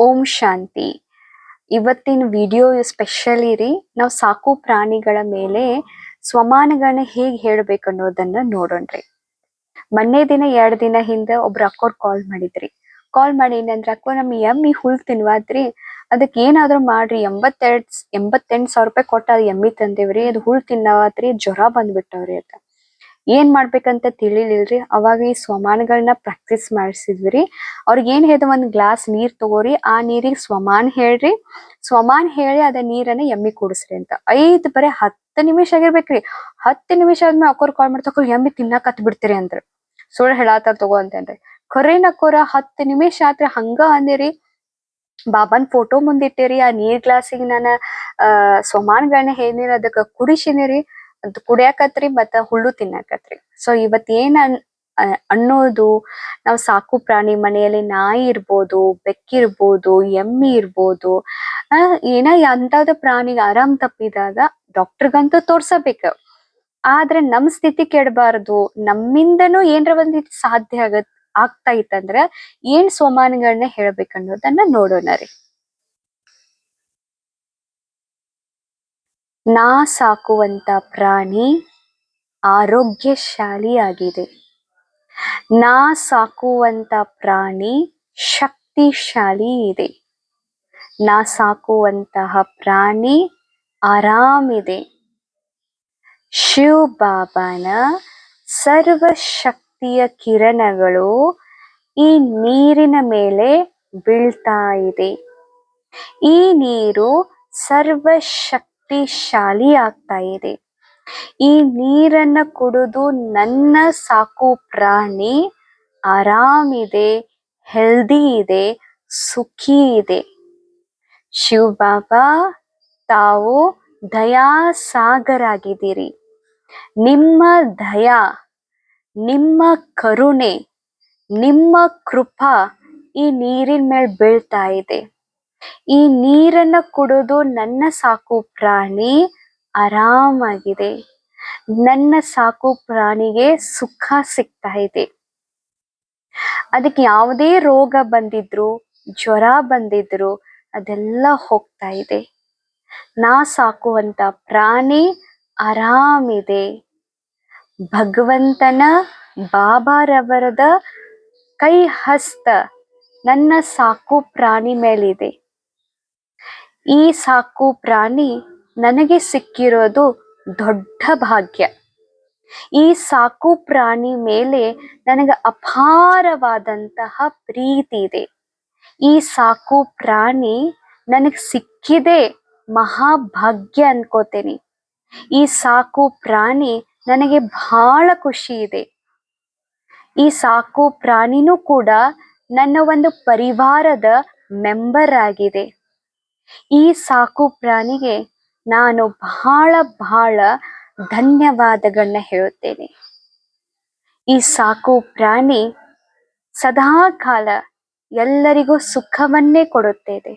ಓಂ ಶಾಂತಿ. ಇವತ್ತಿನ video specially ರೀ ನಾವು ಸಾಕು ಪ್ರಾಣಿಗಳ ಮೇಲೆ ಸ್ವಮಾನಗಳನ್ನ ಹೇಗೆ ಹೇಳ್ಬೇಕು ಅನ್ನೋದನ್ನ ನೋಡೋಣ್ರಿ. ಮೊನ್ನೆ ದಿನ, ಎರಡು ದಿನ ಹಿಂದೆ ಒಬ್ರು ಅಕ್ಕೋರ್ ಕಾಲ್ ಮಾಡಿದ್ರಿ. ಕಾಲ್ ಮಾಡಿ ಏನಂದ್ರೆ, ಅಕ್ಕೋ ನಮ್ಮ ಎಮ್ಮಿ ಹುಲ್ ತಿನ್ವಾದ್ರಿ. ಅದಕ್ಕೆ ಏನಾದ್ರೂ ಮಾಡ್ರಿ. ಎಂಬತ್ತೆರಡ್, ಎಂಬತ್ತೆಂಟ್ ಸಾವಿರ ರೂಪಾಯಿ ಕೊಟ್ಟ ಅದು ಎಮ್ಮಿ ತಂದೇವ್ರಿ. ಅದು ಹುಲ್ ತಿನ್ನವಾದ್ರಿ. ಜ್ವರ ಬಂದ್ಬಿಟ್ಟವ್ರಿ ಅಂತ. ಏನ್ ಮಾಡ್ಬೇಕಂತ ತಿಳಿಲಿಲ್ರಿ? ಅವಾಗ ಈ ಸ್ವಮಾನಗಳನ್ನ ಪ್ರಾಕ್ಟೀಸ್ ಮಾಡಿಸಿದ್ವಿ ಅವ್ರಿಗೆ ಏನ್ ಹೇಳ್ದ ಒಂದ್ ಗ್ಲಾಸ್ ನೀರ್ ತಗೋರಿ, ಆ ನೀರಿಗೆ ಸ್ವಮಾನ್ ಹೇಳ್ರಿ. ಸ್ವಮಾನ್ ಹೇಳಿ ಅದ ನೀರನ್ನ ಎಮ್ಮಿ ಕುಡಿಸ್ರಿ ಅಂತ. ಐದ್ ಬರೀ ಹತ್ತು ನಿಮಿಷ ಆಗಿರ್ಬೇಕ್ರಿ. ಹತ್ತು ನಿಮಿಷ ಆದ್ಮೇಲೆ ಅಕ್ಕೋರ್ ಕಾಲ್ ಮಾಡ್ತಕ್ಕ ಎಮ್ಮಿ ತಿನ್ನಕ್ ಹತ್ ಬಿಡ್ತೀರಿ ಅಂದ್ರ. ಸುಳ್ಳು ಹೇಳಾತಾರ ತಗೋ ಅಂತೇನ್ರಿ ಖರೇನ ಅಕ್ಕೋರ ಹತ್ತು ನಿಮಿಷ ಆತ್ರಿ ಹಂಗ ಅಂದಿರಿ. ಬಾಬಾನ್ ಫೋಟೋ ಮುಂದಿಟ್ಟಿರಿ, ಆ ನೀರ್ ಗ್ಲಾಸಿಗೆ ನಾನು, ಆ ಸ್ವಮಾನ್ಗಳನ್ನ ಹೇಳಿರಿ ಅದಕ್ಕ ಕುಡಿಸಿನಿರಿ. ಅದ್ ಕುಡಿಯಾಕತ್ರಿ ಮತ್ತ ಹುಲ್ಲು ತಿನ್ನಾಕತ್ರಿ. ಸೊ ಇವತ್ ಏನ್ ಅನ್ನೋದು ನಾವ್ ಸಾಕು ಪ್ರಾಣಿ ಮನೆಯಲ್ಲಿ ನಾಯಿ ಇರ್ಬೋದು ಬೆಕ್ಕಿರ್ಬೋದು ಎಮ್ಮಿ ಇರ್ಬೋದು ಏನ ಎಂತಾದ ಪ್ರಾಣಿಗೆ ಆರಾಮ್ ತಪ್ಪಿದಾಗ ಡಾಕ್ಟರ್ಗಂತೂ ತೋರ್ಸಬೇಕ. ಆದ್ರೆ ನಮ್ ಸ್ಥಿತಿ ಕೆಡಬಾರದು. ನಮ್ಮಿಂದನೂ ಏನರ ಒಂದ್ ಸಾಧ್ಯ ಆಗತ್, ಆಗ್ತಾ ಇತ್ತಂದ್ರ ಏನ್ ಸೋಮಾನಗಳನ್ನ ಹೇಳ್ಬೇಕನ್ನೋದನ್ನ ನೋಡೋಣ ರೀ. ನಾ ಸಾಕುವಂತ ಪ್ರಾಣಿ ಆರೋಗ್ಯಶಾಲಿಯಾಗಿದೆ. ನಾ ಸಾಕುವಂತ ಪ್ರಾಣಿ ಶಕ್ತಿಶಾಲಿ ಇದೆ ನಾ ಸಾಕುವಂತಹ ಪ್ರಾಣಿ ಆರಾಮಿದೆ. ಶಿವ್ ಬಾಬಾನ ಸರ್ವಶಕ್ತಿಯ ಕಿರಣಗಳು ಈ ನೀರಿನ ಮೇಲೆ ಬೀಳ್ತಾ ಇದೆ. ಈ ನೀರು ಸರ್ವಶಕ್ತಿಶಾಲಿ ಆಗ್ತಾ ಇದೆ. ಈ ನೀರನ್ನ ಕುಡಿದು ನನ್ನ ಸಾಕು ಪ್ರಾಣಿ ಆರಾಮಿದೆ ಹೆಲ್ದಿ ಇದೆ, ಸುಖಿ ಇದೆ. ಶಿವ್ ಬಾಬಾ ತಾವು ದಯಾ ಸಾಗರ ಆಗಿದ್ದೀರಿ ನಿಮ್ಮ ದಯಾ, ನಿಮ್ಮ ಕರುಣೆ, ನಿಮ್ಮ ಕೃಪಾ ಈ ನೀರಿನ ಮೇಲೆ ಬೀಳ್ತಾ ಇದೆ. ಈ ನೀರನ್ನ ಕುಡಿದು ನನ್ನ ಸಾಕು ಪ್ರಾಣಿ ಆರಾಮಾಗಿದೆ. ನನ್ನ ಸಾಕು ಪ್ರಾಣಿಗೆ ಸುಖ ಸಿಗ್ತಾ ಇದೆ. ಅದಕ್ಕೆ ಯಾವುದೇ ರೋಗ ಬಂದಿದ್ರು, ಜ್ವರ ಬಂದಿದ್ರು, ಅದೆಲ್ಲ ಹೋಗ್ತಾ ಇದೆ. ನಾ ಸಾಕುವಂತ ಪ್ರಾಣಿ ಆರಾಮಿದೆ. ಭಗವಂತನ ಬಾಬಾರವರದ ಕೈ ಹಸ್ತ ನನ್ನ ಸಾಕು ಪ್ರಾಣಿ ಮೇಲಿದೆ. ಈ ಸಾಕು ಪ್ರಾಣಿ ನನಗೆ ಸಿಕ್ಕಿರೋದು ದೊಡ್ಡ ಭಾಗ್ಯ. ಈ ಸಾಕು ಪ್ರಾಣಿ ಮೇಲೆ ನನಗೆ ಅಪಾರವಾದಂತಹ ಪ್ರೀತಿ ಇದೆ. ಈ ಸಾಕು ಪ್ರಾಣಿ ನನಗೆ ಸಿಕ್ಕಿದೆ ಮಹಾಭಾಗ್ಯ ಅನ್ಕೋತೇನೆ. ಈ ಸಾಕು ಪ್ರಾಣಿ ನನಗೆ ಬಹಳ ಖುಷಿ ಇದೆ. ಈ ಸಾಕು ಪ್ರಾಣಿನೂ ಕೂಡ ನನ್ನ ಒಂದು ಪರಿವಾರದ ಮೆಂಬರ್ ಆಗಿದೆ. ಈ ಸಾಕು ಪ್ರಾಣಿಗೆ ನಾನು ಬಹಳ ಬಹಳ ಧನ್ಯವಾದಗಳನ್ನ ಹೇಳುತ್ತೇನೆ. ಈ ಸಾಕು ಪ್ರಾಣಿ ಸದಾ ಕಾಲ ಎಲ್ಲರಿಗೂ ಸುಖವನ್ನೇ ಕೊಡುತ್ತದೆ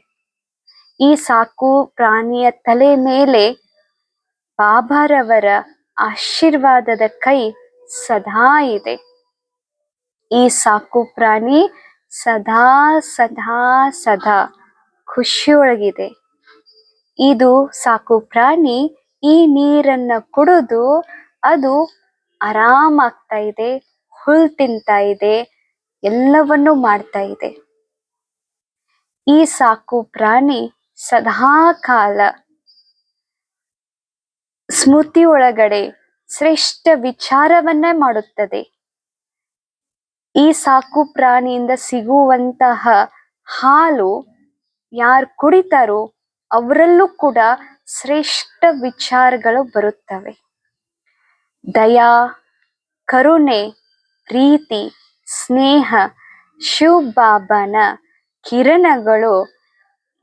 ಈ ಸಾಕು ಪ್ರಾಣಿಯ ತಲೆ ಮೇಲೆ ಬಾಬಾರವರ ಆಶೀರ್ವಾದದ ಕೈ ಸದಾ ಇದೆ. ಈ ಸಾಕು ಪ್ರಾಣಿ ಸದಾ ಸದಾ ಸದಾ ಖುಷಿಯೊಳಗಿದೆ. ಇದು ಸಾಕು ಪ್ರಾಣಿ, ಈ ನೀರನ್ನ ಕುಡಿದು ಅದು ಆರಾಮಾಗ್ತಾ ಇದೆ, ಹುಲ್ ತಿಂತಾ ಇದೆ, ಎಲ್ಲವನ್ನು ಮಾಡ್ತಾ ಇದೆ. ಈ ಸಾಕು ಪ್ರಾಣಿ ಸದಾ ಕಾಲ ಸ್ಮೃತಿ ಒಳಗಡೆ ಶ್ರೇಷ್ಠ ವಿಚಾರವನ್ನೇ ಮಾಡುತ್ತದೆ. ಈ ಸಾಕು ಪ್ರಾಣಿಯಿಂದ ಸಿಗುವಂತಹ ಹಾಲು ಯಾರು ಕುಡಿತಾರೋ ಅವರಲ್ಲೂ ಕೂಡ ಶ್ರೇಷ್ಠ ವಿಚಾರಗಳು ಬರುತ್ತವೆ. ದಯಾ, ಕರುಣೆ, ಪ್ರೀತಿ, ಸ್ನೇಹ, ಶಿವಬಾಬನ ಬಾಬಾನ ಕಿರಣಗಳು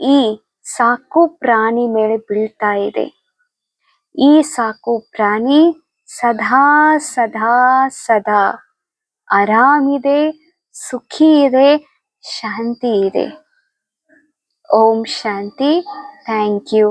ಈ ಸಾಕು ಪ್ರಾಣಿ ಮೇಲೆ ಬೀಳ್ತಾ ಇದೆ. ಈ ಸಾಕು ಪ್ರಾಣಿ ಸದಾ ಸದಾ ಸದಾ ಆರಾಮಿದೆ ಸುಖಿ ಇದೆ ಶಾಂತಿ ಇದೆ ಓಂ ಶಾಂತಿ ಥ್ಯಾಂಕ್ ಯು